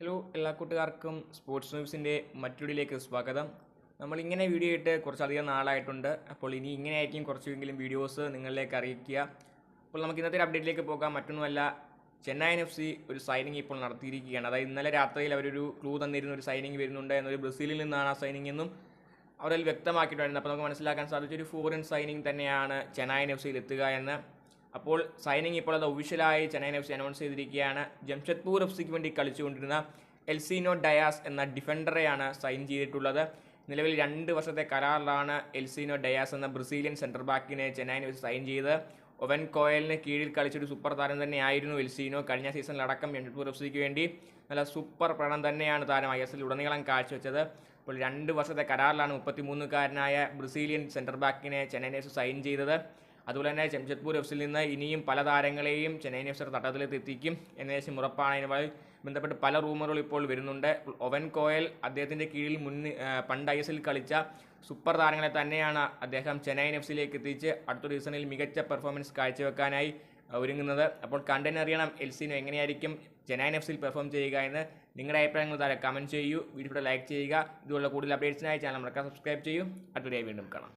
Hello എല്ലാ കൂട്ടുകാർക്കും sports ന്യൂസിന്റെ മറ്റൊടിയിലേക്ക് സ്വാഗതം. നമ്മളിങ്ങനെ വീഡിയോ ഇട്ട് കുറച്ചധികം നാളായിട്ടുണ്ട്. അപ്പോൾ ഇനി ഇങ്ങനെയായിരിക്കും കുറച്ചെങ്കിലും വീഡിയോസ് നിങ്ങളിലേക്ക് അറിയിക്കുക. അപ്പോൾ നമുക്ക് ഇന്നത്തെ ഒരു അപ്ഡേറ്റിലേക്ക് പോകാം. മറ്റൊന്നുമല്ല ചെന്നൈ എഫ് സി ഒരു സൈനിങ് ഇപ്പോൾ നടത്തിയിരിക്കുകയാണ്. അതായത് ഇന്നലെ രാത്രിയിൽ അവരൊരു ക്ലൂ തന്നിരുന്ന ഒരു സൈനിങ് വരുന്നുണ്ട് എന്നൊരു ബ്രസീലിൽ നിന്നാണ് ആ സൈനിങ് എന്നും അവരതിൽ വ്യക്തമാക്കിയിട്ടുണ്ടായിരുന്നു അപ്പോൾ നമുക്ക് മനസ്സിലാക്കാൻ സാധിച്ച ഒരു ഫോറിൻ സൈനിങ് തന്നെയാണ് ചെന്നൈ എഫ് സിയിൽ എത്തുക എന്ന്. അപ്പോൾ സൈനിങ് ഇപ്പോൾ അത് ഒഫീഷ്യലായി ചെന്നൈയിൻ എഫ് സി അനൗൺസ് ചെയ്തിരിക്കുകയാണ്. ജംഷഡ്പൂർ എഫ് സിക്ക് വേണ്ടി കളിച്ചുകൊണ്ടിരുന്ന എൽസിനോ ഡയാസ് എന്ന ഡിഫൻഡറെയാണ് സൈൻ ചെയ്തിട്ടുള്ളത്. നിലവിൽ രണ്ട് വർഷത്തെ കരാറിലാണ് എൽസിനോ ഡയാസ് എന്ന ബ്രസീലിയൻ സെന്റർ ബാക്കിനെ ചെന്നൈയിൻ എഫ് സി സൈൻ ചെയ്ത് ഒവൻ കോയലിന് കീഴിൽ കളിച്ചൊരു സൂപ്പർ താരം തന്നെയായിരുന്നു എൽസീനോ കഴിഞ്ഞ സീസണിലടക്കം ജംഷഡ്പൂർ എഫ് സിക്ക് വേണ്ടി. നല്ല സൂപ്പർ പ്രകടനം തന്നെയാണ് താരം ഐ എസ് എൽ ഉടനീളം കാഴ്ചവെച്ചത്. അപ്പോൾ രണ്ട് വർഷത്തെ കരാറിലാണ് മുപ്പത്തിമൂന്നുകാരനായ ബ്രസീലിയൻ സെന്റർ ബാക്കിനെ ചെന്നൈയിൻ എഫ് സി സൈൻ ചെയ്തത്. അതുപോലെ തന്നെ ജംഷഡ്പൂർ എഫ് സിയിൽ നിന്ന് ഇനിയും പല താരങ്ങളെയും ചെന്നൈയിൻ എഫ് സി തട്ടത്തിലെത്തിക്കും എന്ന എന്നേശം ഉറപ്പാണ് അതിനുമായി ബന്ധപ്പെട്ട് പല റൂമറുകൾ ഇപ്പോൾ വരുന്നുണ്ട്. ഒവൻ കോയൽ അദ്ദേഹത്തിന്റെ കീഴിൽ മുൻ പണ്ട് ഐ എസ് എൽ കളിച്ച സൂപ്പർ താരങ്ങളെ തന്നെയാണ് അദ്ദേഹം ചെന്നൈയിൻ എഫ് സിയിലേക്ക് എത്തിച്ച് അടുത്ത സീസണിൽ മികച്ച പെർഫോമൻസ് കാഴ്ചവെക്കാനായി ഒരുങ്ങുന്നത്. അപ്പോൾ കണ്ടനറിയണം എൽസിനോ എങ്ങനെയായിരിക്കും ചെന്നൈയിൻ എഫ് സിയിൽ പെർഫോം ചെയ്യുക എന്ന് നിങ്ങളുടെ അഭിപ്രായങ്ങൾ താഴെ കമന്റ് ചെയ്യൂ. വീഡിയോ ലൈക്ക് ചെയ്യുക. ഇതുപോലുള്ള കൂടുതൽ അപ്ഡേറ്റ്സിനായി ചാനൽ മറക്കാൻ സബ്സ്ക്രൈബ് ചെയ്യൂ. അടുത്ത വീണ്ടും കാണാം.